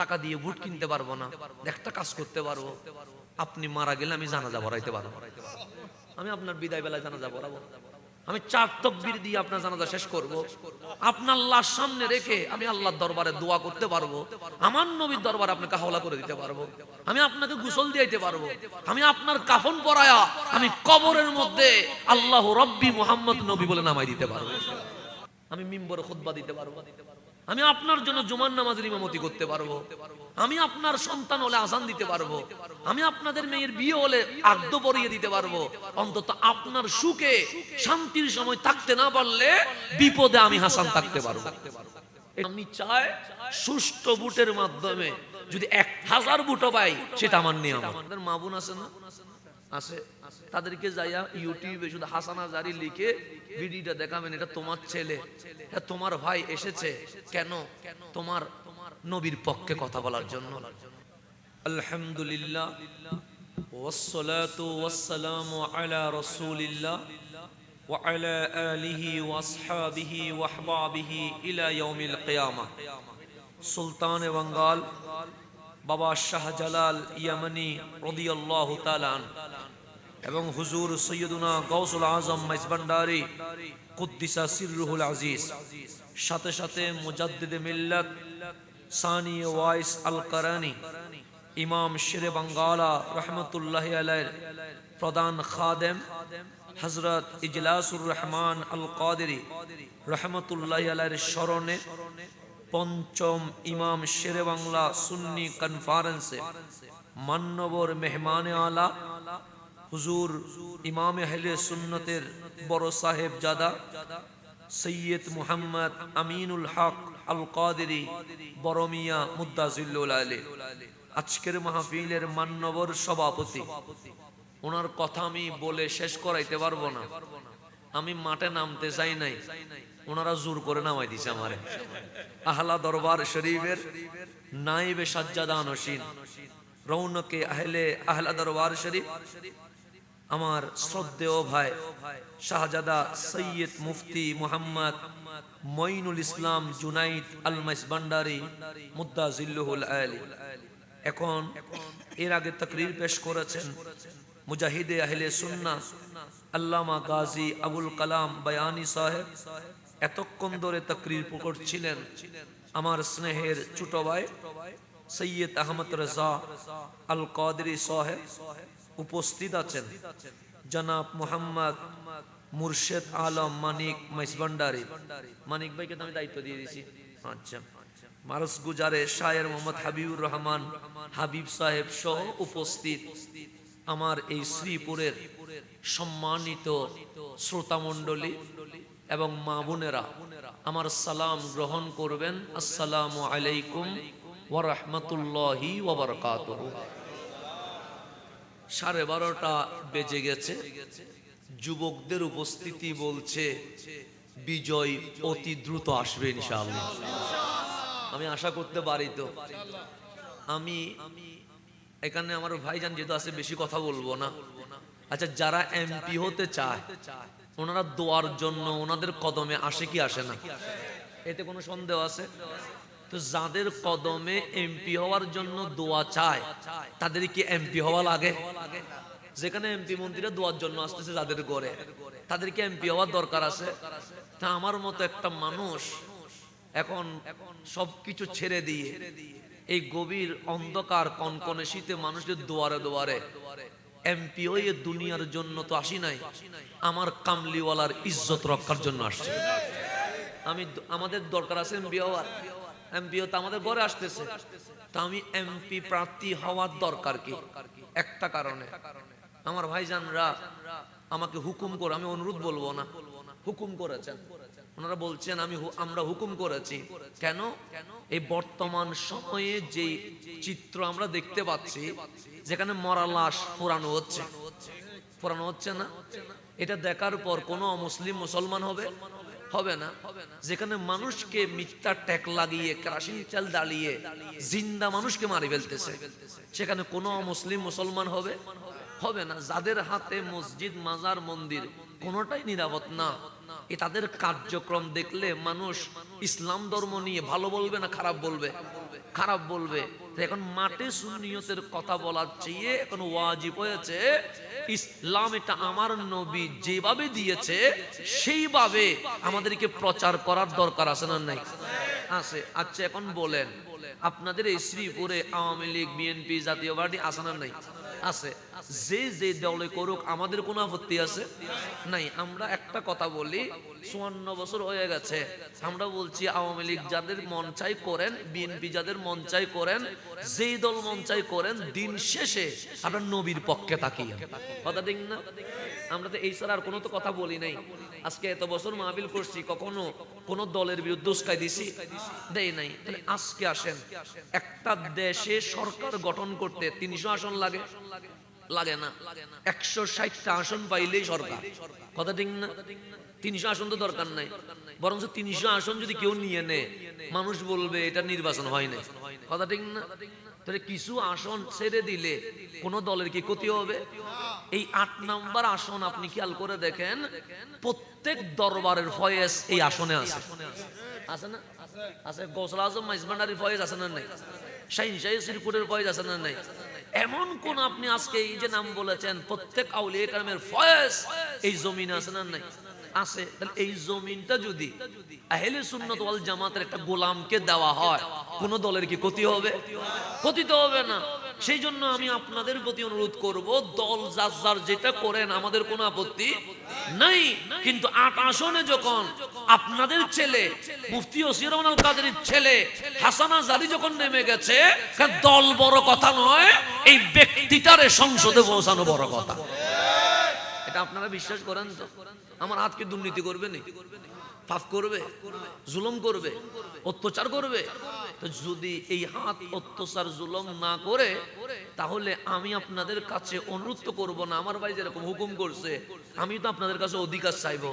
টাকা দিয়ে ভোট কিনতে পারব না। একটা কাজ করতে পারব। আপনি মারা গেলে আমি জানাজা ভরাইতে পারব। আমি আপনার বিদায় বেলায় জানাজা ভরাবো আমি চার তকবির দিয়ে আপনার জানাজা শেষ করব। আপনার লাশ সামনে রেখে আমি আল্লাহর দরবারে দোয়া করতে পারব। আমার নবীর দরবারে আপনাকে হাওলা করে দিতে পারব। আমি আপনাকে গোসল দিয়ে দিতে পারব। আমি আপনার কাফন পরায়া আমি কবরের মধ্যে আল্লাহ রব্বি মোহাম্মদ নবী বলে নামাই দিতে পারব। আমি মিম্বরে খুতবা দিতে পারব। আমি আপনার জন্য জুমার নামাজের ইমামতি করতে পারব। আমি আপনার সন্তান হলে আজান দিতে পারব। আমি আপনাদের মেয়ের বিয়ে হলে আগ্দ পরিয়ে দিতে পারব। অন্তত আপনার সুখে, শান্তির সময় থাকতে না পারলে বিপদে আমি হাসান থাকতে পারব। আমি চাই সুষ্ঠু বুটের মাধ্যমে যদি এক হাজার বুটো পাই, সেটা আমার নিয়ম আমাদের মা বোন আছে না? আছে। তাদেরকে যাইয়া ইউটিউবে শুধু হাসানা জারি লিখে ভিডিওটা দেখাবেন, এটা তোমার ছেলে, এটা তোমার ভাই এসেছে। কেন? তোমার নবীর পক্ষে কথা বলার জন্য। আলহামদুলিল্লাহ, ওয়াসসালাতু ওয়াসসালামু আলা রাসূলিল্লাহ ওয়া আলা আলিহি ওয়া আসহাবিহি ওয়া আহবাবিহি ইলা ইয়াউমিল কিয়ামা। সুলতান বাঙ্গাল বাবা শাহজালাল ইয়ামানি রদিয়াল্লাহু তাআলা আন এবং হুজুর সৈয়দুনা গৌসুল আজম মাইজবান্ডারি কুদ্দিসা সিররুহুল আজিজ। সাথে সাথে মুজাদ্দিদে মিল্লাত সানি ওয়াইস আল কারানি ইমাম শেরে বাঙ্গালা রহমতুল্লাহ আলাইর প্রধান খাদেম হজরত ইজলাসুর রহমান আল কাদেরি রহমতুল্লাহ আলাইর স্মরণে পঞ্চম ইমাম শেরে বাংলা সুন্নি কনফারেন্সে মান্যবর মেহমানে আলা, হুজুর ইমাম আহলে সুন্নতের বড় সাহেব জাদা, সৈয়দ মুহাম্মদ আমিনুল হক আল কাদেরি বরমিয়া মুদাজিল্লুল আলী। আজকের মাহফিলের মান্যবর সভাপতি। ওনার কথা আমি বলে শেষ করাইতে পারব না। আমি মাঠে নামতে চাই নাই। ওনারা জোর করে নামাই দিছে আমারে। আহলা দরবার শরীফের নাইবে সাজ্জাদা নসীন রৌনকে আহলে, আহলা দরবার শরীফ। আমার শ্রদ্ধেয় ভাই, শাহজাদা সৈয়দ মুফতি মুহাম্মদ মঈনুল ইসলাম জুনাইদ আল মাইসবান্ডারি মুদ্দা জিল্লুহুল আলী এখন এর আগে তকরির পেশ করেছেন মুজাহিদে আহলে সুন্না আল্লামা গাজী আবুল কালাম বায়ানি সাহেব। এতক্ষণ ধরে তকরির করছিলেন আমার স্নেহের ছোট ভাই সৈয়দ আহমদ রেজা আল কাদরি সাহেব উপস্থিত আছেন। জনাব মোহাম্মদ মুর্শেদ আলম মানিক মাইসবান্ডারি মানিক ভাইকে আমি দায়িত্ব দিয়ে দিয়েছি। আচ্ছা। মারস গুজারে শায়ের মোহাম্মদ হাবিবুর রহমান হাবিব সাহেব সহ উপস্থিত আমার এই শ্রীপুরের সম্মানিত শ্রোতা মণ্ডলী এবং মা বোনেরা আমার সালাম গ্রহণ করবেন। আসসালামু আলাইকুম ওয়া রাহমাতুল্লাহি ওয়া বারাকাতুহু সাড়ে বারোটা বেজে গেছে। যুবকদের উপস্থিতি বলছে, বিজয় অতি দ্রুত আসবে ইনশাআল্লাহ। আমি আশা করতে পারি তো। আমি এখানে আমার ভাইজান যেহেতু আছে, বেশি কথা বলব না। আচ্ছা যারা এমপি হতে চায় ওনারা দোয়ার জন্য ওনাদের কদমে আসে কি আসে না? এতে কোনো সন্দেহ আছে? তো যাদের কদমে এমপি হওয়ার জন্য দোয়া চায়, তাদের কি এমপি হওয়া লাগে? যেখানে এমপি মন্ত্রীরা দোয়ার জন্য আসতেছে যাদের করে তাদেরকে এমপি হওয়ার দরকার আছে? তা আমার মতো একটা মানুষ এখন সবকিছু ছেড়ে দিয়ে এই গভীর অন্ধকার কনকনে শীতে মানুষের দোয়ারে দুয়ারে দুনিয়ার জন্য তো আসি নাই, আমার কামলিওয়ালার ইজ্জত রক্ষার জন্য আসছে। আমি আমাদের দরকার আছে এমপি হওয়ার। এমপি তো আমাদের ঘরে আসতেছে। তা আমি এমপি প্রার্থী হওয়ার দরকার কি? একটা কারণে। আমার ভাইজানরা আমাকে হুকুম করে, আমি অনুরোধ বলব না। হুকুম করেছেন। ওনারা বলছেন, আমি আমরা হুকুম করেছি। কেন? এই বর্তমান সময়ে যে চিত্র আমরা দেখতে পাচ্ছি, যেখানে মরা লাশ পোড়ানো হচ্ছে। পোড়ানো হচ্ছে না? এটা দেখার পর কোন মুসলিম মুসলমান হবে? হবে না। যেখানে মানুষকে মিথ্যা ট্যাক লাগিয়ে, কেরাসিন চাল দাঁড়িয়ে জিন্দা মানুষকে মারি ফেলতেছে, সেখানে কোন মুসলিম মুসলমান হবে? হবে না। যাদের হাতে মসজিদ, মাজার, মন্দির, কোনোটাই নিরাপদ না। এ তাদের কার্যক্রম দেখলে মানুষ ইসলাম ধর্ম নিয়ে ভালো বলবে না খারাপ বলবে? খারাপ বলবে। এখন মাঠে সুন্নিয়তের কথা বলার চেয়ে এখন ওয়াজিব হয়েছে, ইসলাম এটা আমার নবী যেভাবে দিয়েছে, সেইভাবে আমাদেরকে প্রচার করার দরকার আছে না নাই? আছে। আচ্ছা এখন বলেন, আপনাদের এই শ্রীপুরে আওয়ামী লীগ, বিএনপি জাতীয় পার্টি আছে না নাই? আছে। যে যে দলে করুক, আমাদের কোনো আপত্তি আছে? নাই, আমরা একটা কথা বলি, চুয়ান্ন বছর হয়ে গেছে। আমরা বলছি, আওয়ামী লীগ যাদের মন চাই করেন, বিএনপি যাদের মন চাই করেন যেই দল মন চাই করেন, দিন শেষে আপনার নবীর পক্ষে তাকিয়ে। কথা দিন না? আমরা তো এই ছাড়া আর কোনো তো কথা বলি নাই। আজকে এত বছর মাহবিল করছি, কখনো কোন দলের বিরুদ্ধে উস্কাই দিছি, দেই নাই। তাহলে আজকে আসেন, একটা দেশে সরকার গঠন করতে তিনশো আসন লাগে। লাগে না। একশো ষাটটা আসন পাইলেই সরকার। কথা ঠিক না? তিনশো আসন তো দরকার নাই। বরং তিনশো আসন যদি কেউ নিয়ে নেয়, মানুষ বলবে এটা নির্বাচন হয় না কথা ঠিক না? তাহলে কিছু আসন ছেড়ে দিলে কোন দলের কি ক্ষতি হবে? এই আট নাম্বার আসন আপনি খেয়াল করে দেখেন, প্রত্যেক দরবারের ফয়েজ এই আসনে আছে। আছে না? আছে। গোসল আজম, মাইজবান্ডারির ফয়েজ আছে না নাই? শাহিন শাহী শ্রীপুরের ফয়েজ আছে না নাই? এমন কোন আপনি আজকে এই যে নাম বলেছেন, প্রত্যেক আউলিয়া কালামের ফয়েজ, এই জমিন আছে না নাই? আছে। তাহলে এই জমিনটা যদি আহলে সুন্নত ওয়াল জামাতের একটা গোলামকে দেওয়া হয়, কোন দলের কি ক্ষতি হবে? ক্ষতি তো হবে না। সেই জন্য আমি আপনাদের প্রতি অনুরোধ করব, দল যার যার যেটা করেন, আমাদের কোনো আপত্তি নাই। কিন্তু আট আসনে যখন আপনাদের ছেলে, মুফতি ওসির রহমান আল কাদেরের ছেলে, হাসানা জারি যখন নেমে গেছে দল বড় কথা নয়, এই ব্যক্তিটারে সংসদে পৌঁছানো বড় কথা। এটা আপনারা বিশ্বাস করেন তো? আমার হাতকে দুর্নীতি করবে নি? পাপ করবে? জুলুম করবে? অত্যাচার করবে? তো যদি এই হাত অত্যাচার জুলুম না করে, তাহলে আমি আপনাদের কাছে অনুরোধ করব না। আমার ভাই যেরকম হুকুম করছে, আমি তো আপনাদের কাছে অধিকার চাইব।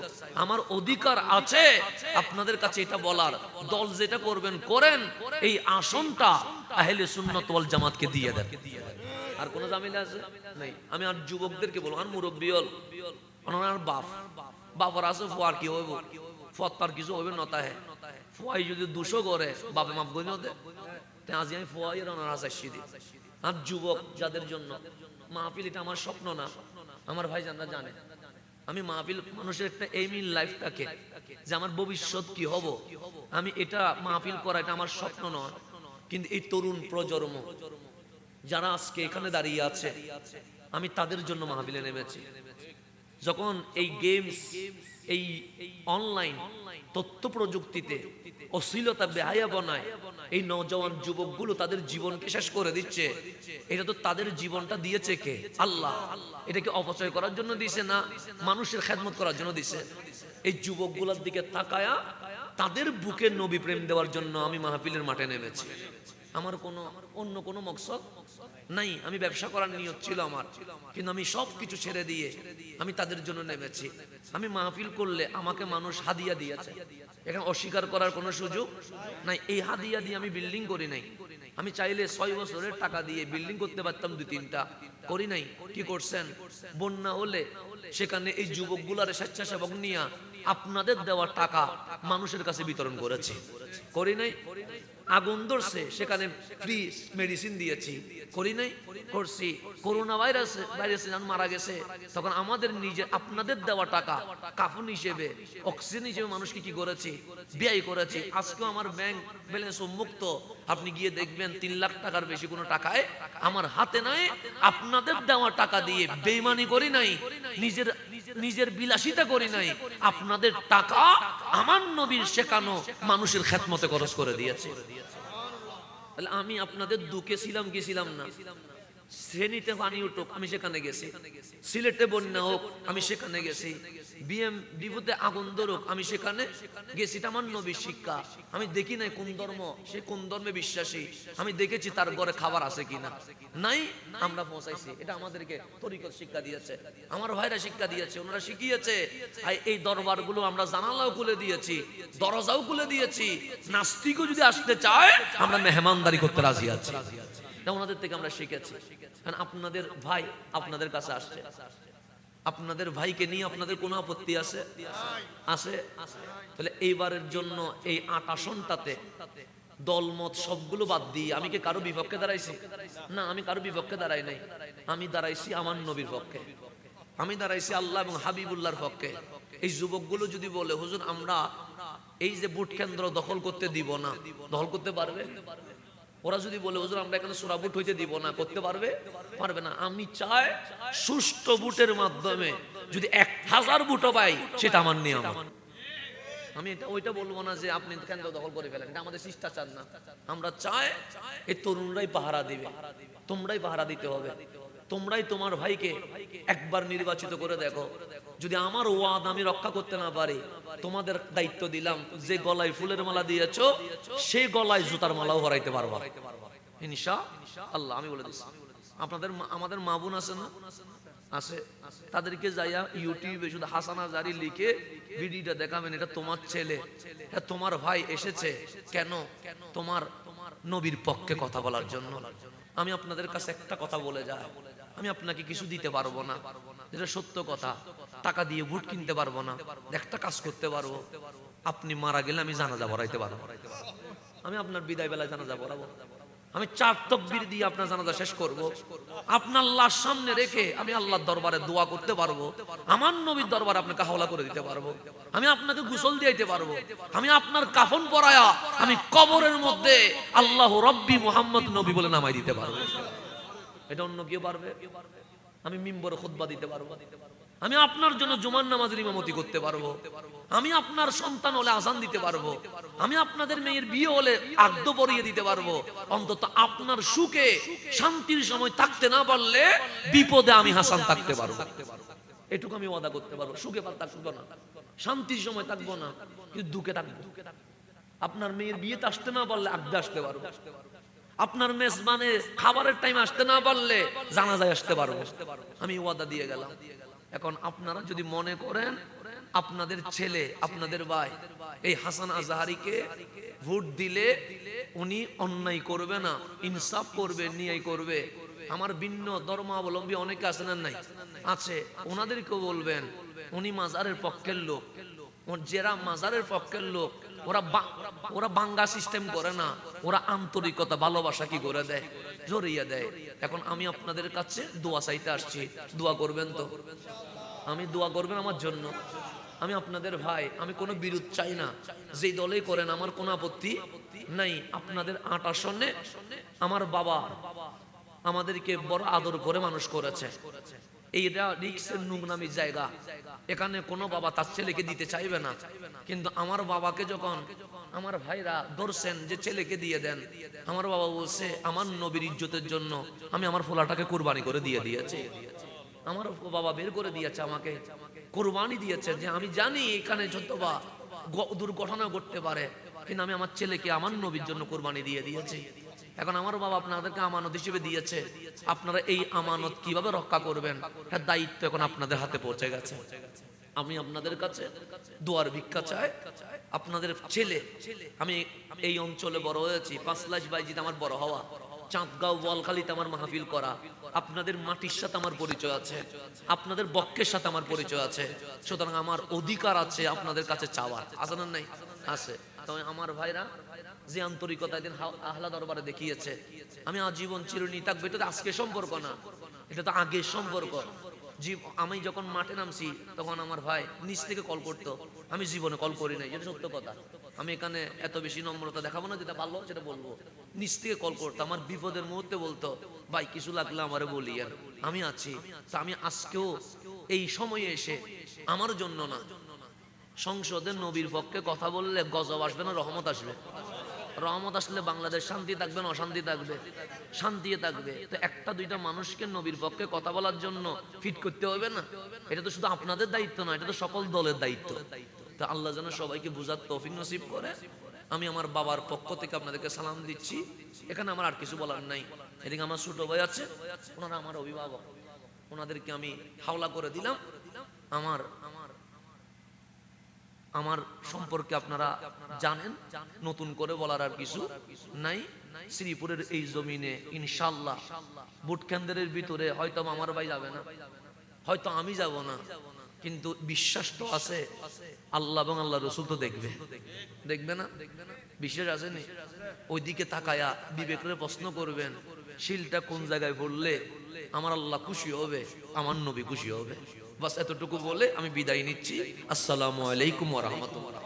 আমার অধিকার আছে, আপনাদের কাছে এটা বলার। দল যেটা করবেন, করেন। এই আসনটা আহলে সুন্নত ওয়াল জামাতকে দিয়ে দেন। আর কোন জামিলা আছে? নাই। আমি আর যুবকদেরকে বলব, আর মুরব্বী হল। বাপ। বাবার আছে ফুয়ার কি হইব? ফুয়ার তার কিছু হইবে নতা হে ফুয়াই যদি দুশো করে, বাপে মাপ গই নদে আমি ফুয়াই আসাইছি আর যুবক যাদের জন্য? মাহফিল এটা আমার স্বপ্ন না। আমার ভাই জানরা জানে। আমি মাহফিল মানুষের একটা এইম ইন লাইফটাকে যে আমার ভবিষ্যৎ কি হব? আমি এটা মাহফিল করা এটা আমার স্বপ্ন নয়। কিন্তু এই তরুণ প্রজন্ম যারা আজকে এখানে দাঁড়িয়ে আছে, আমি তাদের জন্য মাহফিলে নেমেছি। যখন এই গেমস এই অনলাইন তথ্য প্রযুক্তিতে অশ্লীলতা বেহায়া বনায়, এই নজওয়ান যুবকগুলো তাদের জীবনকে শেষ করে দিচ্ছে। এটা তো তাদের জীবনটা দিয়েছে কে? আল্লাহ। এটাকে অপচয় করার জন্য দিছে না, মানুষের খেদমত করার জন্য দিছে। এই যুবকগুলোর দিকে তাকায়া তাদের বুকে নবী প্রেম দেওয়ার জন্য আমি মাহফিলের মাঠে নেমেছি। আমার কোনো অন্য কোনো মকসদ নাই। আমি ব্যবসা করার নিয়ত ছিল আমার। কিন্তু আমি সব কিছু ছেড়ে দিয়ে আমি তাদের জন্য নেমেছি। আমি মাহফিল করলে আমাকে মানুষ হাদিয়া দিয়েছে। এখানে অস্বীকার করার কোনো সুযোগ নাই। এই হাদিয়া দিয়ে আমি বিল্ডিং করি নাই। আমি চাইলে ছয় বছরের টাকা দিয়ে বিল্ডিং করতে পারতাম দুই তিনটা। করি নাই। কি করছেন? বন্যা হলে সেখানে এই যুবকগুলার স্বেচ্ছাসেবক নিয়ে আপনাদের দেওয়া টাকা মানুষের কাছে বিতরণ করেছি। করি নাই। আগুন ধরছে, সেখানে ফ্রি মেডিসিন দিয়েছি। করি নাই। করছি। করোনা ভাইরাস ভাইরাসে যখন মারা গেছে, তখন আমাদের নিজে আপনাদের দেওয়া টাকা, কাফন হিসেবে অক্সিজেন হিসেবে মানুষকে কি করেছি? ব্যয় করেছি। আজকেও আমার ব্যাংক ব্যালেন্স মুক্ত আপনি গিয়ে দেখবেন তিন লাখ টাকার বেশি কোনো টাকায় আমার হাতে নাই। আপনাদের দেওয়া টাকা দিয়ে বেইমানি করি নাই। নিজের নিজের বিলাসিতা করি নাই, আপনাদের টাকা আমার নবীর শেখানো মানুষের খেতমতে খরচ করে দিয়েছে। তাহলে আমি আপনাদের দুঃখে ছিলাম কি ছিলাম না? শ্রেণীতে পানি উঠুক, আমি সেখানে গেছি। সিলেটে বন্যা হোক, আমি সেখানে গেছি। বিএম ডিপুতে আগুন ধরুক, আমি সেখানে গেছি। এটা আমার নবীর শিক্ষা। আমি দেখি নাই কোন ধর্ম, সে কোন ধর্মে বিশ্বাসী। আমি দেখেছি তার ঘরে খাবার আছে কিনা। নাই, আমরা পৌঁছাইছি। এটা আমাদেরকে তরিকত শিক্ষা দিয়েছে। আমার ভাইরা শিক্ষা দিয়েছে, ওনারা শিখিয়েছে। আর এই দরবারগুলো আমরা জানালাও খুলে দিয়েছি, দরজাও খুলে দিয়েছি। নাস্তিকও যদি আসতে চায়, আমরা মেহমানদারি করতে রাজি আছি। এটা ওনাদের থেকে আমরা শিখেছি। কারণ আপনাদের ভাই আপনাদের কাছে আসছে। আপনাদের ভাইকে নিয়ে আপনাদের কোনো আপত্তি আছে? আছে। তাহলে এইবারের জন্য এই আট আসনটাতে দলমত সবগুলো বাদ দিয়ে আমি কি কারও বিপক্ষে দাঁড়াইছি? না, আমি কারও বিপক্ষে দাঁড়াই নাই। আমি দাঁড়াইছি আমার নবীর পক্ষে। আমি দাঁড়াইছি আল্লাহ এবং হাবিবুল্লাহর পক্ষে। এই যুবকগুলো যদি বলে, হুজুর, আমরা এই যে বুট কেন্দ্র দখল করতে দিব না। দখল করতে পারবে? ওরা যদি বলে, হুজুর, আমরা এখানে সোনা বুট হইতে দিব না, করতে পারবে? পারবে না। আমি চাই সুষ্ঠু বুটের মাধ্যমে যদি এক হাজার বুটও পাই, সেটা আমার নিয়ম আমি এটা, ওইটা বলব না যে আপনি কেন্দ্র দখল করে ফেলেন, এটা আমাদের শিষ্টাচার না। আমরা চাই এই তরুণরাই পাহারা দিবে। তোমরাই পাহারা দিতে হবে। তোমরাই তোমার ভাইকে একবার নির্বাচিত করে দেখো। যদি আমার ওয়াদ আমি রক্ষা করতে না পারি, তোমাদের দায়িত্ব দিলাম, যে গলায় ফুলের মালা দিয়েছ, সেই গলায় জুতার মালাও হরাইতে পারবা। আল্লাহ, আমি বলে দিচ্ছি। আপনাদের আমাদের মা বোন আছে না? আছে। তাদেরকে যাইয়া ইউটিউবে শুধু হাসানা জারি লিখে ভিডিওটা দেখাবেন, এটা তোমার ছেলে, এটা তোমার ভাই এসেছে। কেন? তোমার নবীর পক্ষে কথা বলার জন্য। আমি আপনাদের কাছে একটা কথা বলে যাই। আমি আপনাকে কিছু দিতে পারব না। যেটা সত্য কথা, টাকা দিয়ে ভোট কিনতে পারব না। একটা কাজ করতে পারব। আপনি মারা গেলে আমি জানাজা ভরাইতে পারব। আমি আপনার বিদায় বেলায় জানাজা ভরাবো আমি চার তকবির দিয়ে আপনার জানাজা শেষ করব। আপনার লাশ সামনে রেখে আমি আল্লাহর দরবারে দোয়া করতে পারব। আমার নবীর দরবারে আপনাকে হাওলা করে দিতে পারব। আমি আপনাকে গোসল দিয়ে পারব। আমি আপনার কাফন পরায়া আমি কবরের মধ্যে আল্লাহ রব্বি মোহাম্মদ নবী বলে নামাই দিতে পারব। এটা অন্য কেউ পারবে? আমি মিম্বরে খুতবা দিতে পারব। আমি আপনার জন্য জুমার নামাজের ইমামতি করতে পারব। আমি আপনার সন্তান হলে আজান দিতে পারব। আমি আপনাদের মেয়ের বিয়ে হলে আদ্য পরিয়ে দিতে পারব। অন্তত আপনার সুখে, শান্তির সময় থাকতে না পারলে বিপদে আমি হাসান থাকতে পারব। এটুকু আমি ওয়াদা করতে পারব। সুখে পার থাকব না। শান্তির সময় থাকব না। কিন্তু দুঃখে থাকব। আপনার মেয়ের বিয়েতে আসতে না পারলে আগদে আসতে পারব। আপনার মেজবানে খাবারের টাইম আসতে না পারলে জানাজায় আসতে পারব। আমি ওয়াদা দিয়ে গেলাম। এখন আপনারা যদি মনে করেন আপনাদের ছেলে, আপনাদের ভাই, এই হাসান আজাহারিকে ভোট দিলে উনি অন্যায় করবে না, ইনসাফ করবে নিয়াই করবে। আমার ভিন্ন ধর্মাবলম্বী অনেকে আছেন না নাই? আছে। ওনাদেরকেও বলবেন, উনি মাজারের পক্ষের লোক। যারা মাজারের পক্ষের লোক ওরা ওরা বাঙ্গা সিস্টেম করে না। ওরা আন্তরিকতা, ভালোবাসা কি করে দেয়? জড়িয়ে দেয়। এখন আমি আপনাদের কাছে দোয়া চাইতে আসছি। দোয়া করবেন তো? আমি দোয়া করবেন আমার জন্য? আমি আপনাদের ভাই, আমি কোনো বিরোধ চাই না। যে দলেই করেন, আমার কোনো আপত্তি নাই। আপনাদের আট আসনে আমার বাবা আমাদেরকে বড় আদর করে মানুষ করেছে। এইটা রিক্সের নোংরামি জায়গা। এখানে কোনো বাবা তার ছেলেকে দিতে চাইবে না। কিন্তু আমার বাবাকে যখন আমার ভাইরা ধরছেন যে ছেলেকে দিয়ে দেন, আমার বাবা বলছে, আমার নবীর ইজ্জতের জন্য আমি আমার ফোলাটাকে কোরবানি করে দিয়ে দিয়েছি। আমার বাবা বের করে দিয়েছে আমাকে। কোরবানি দিয়েছে যে আমি জানি এখানে যত বা দুর্ঘটনা ঘটতে পারে, কিন্তু আমি আমার ছেলেকে আমার নবীর জন্য কোরবানি দিয়ে দিয়েছি। এখন আমার বাবা আপনাদেরকে আমানত হিসেবে দিয়েছে। আপনারা এই আমানত কীভাবে রক্ষা করবেন? তার দায়িত্ব এখন আপনাদের হাতে পৌঁছে গেছে। আমি আপনাদের কাছে দোয়ার ভিক্ষা চাই। আপনাদের ছেলে, আমি এই অঞ্চলে বড় হয়েছি, পাঁচলাশ বাইজিতে আমার বড় হওয়া, চাঁদগাঁও বলখালিতে আমার মাহফিল করা, আপনাদের মাটির সাথে আমার পরিচয় আছে, আপনাদের বক্কের সাথে আমার পরিচয় আছে, সুতরাং আমার অধিকার আছে আপনাদের কাছে চাওয়ার। আছে নাই? আছে। তবে আমার ভাইরা যে আন্তরিকতা দিন আহলা দরবারে দেখিয়েছে। আমি আজীবন চিরুনি থাকবে এটা তো আজকে সম্পর্ক না। এটা তো আগের সম্পর্ক। জীব আমি যখন মাঠে নামছি, তখন আমার ভাই নিচ থেকে কল করতো। আমি জীবনে কল করি নাই, এটা সত্য কথা। আমি এখানে এত বেশি নম্রতা দেখাবো না, যেটা ভালো, সেটা বলব। নিচ থেকে কল করতো, আমার বিপদের মুহূর্তে বলতো, ভাই, কিছু লাগলে আমারে বলি, আর আমি আছি। তা আমি আজকেও এই সময়ে এসে আমার জন্য না। সংসদে নবীর পক্ষে কথা বললে গজব আসবে না, রহমত আসবে। রহমত আসলে বাংলাদেশ শান্তি থাকবে না অশান্তি থাকবে শান্তি থাকবে। তো একটা দুইটা মানুষকে নবীর পক্ষে কথা বলার জন্য ফিট করতে হবে না? এটা তো শুধু আপনাদের দায়িত্ব না, এটা তো সকল দলের দায়িত্ব। তো আল্লাহ যেন সবাইকে বুঝার তৌফিক নসিব করে, আমি আমার বাবার পক্ষ থেকে আপনাদেরকে সালাম দিচ্ছি। এখানে আমার আর কিছু বলার নাই। এদিকে আমার ছোট ভাই আছে, ওনারা আমার অভিভাবক। ওনাদেরকে আমি হাওলা করে দিলাম। আমার আমার সম্পর্কে আপনারা জানেন, নতুন করে বলার আর কিছু নাই। শ্রীপুরের এই জমিনে ইনশাল্লাহ বুট কেন্দ্রের ভিতরে হয়তো আমার ভাই যাবে না, হয়তো আমি যাব না, কিন্তু বিশ্বাস তো আছে, আল্লাহ এবং আল্লাহ রসুল তো দেখবে। দেখবে না? বিশ্বাস আছে নি? ওইদিকে তাকায়া বিবেকের প্রশ্ন করবেন, শিলটা কোন জায়গায় পড়লে আমার আল্লাহ খুশি হবে, আমার নবী খুশি হবে। বাস এতটুকু বলে আমি বিদায় নিচ্ছি। আসসালামু আলাইকুম ওরহমতুল্লাহ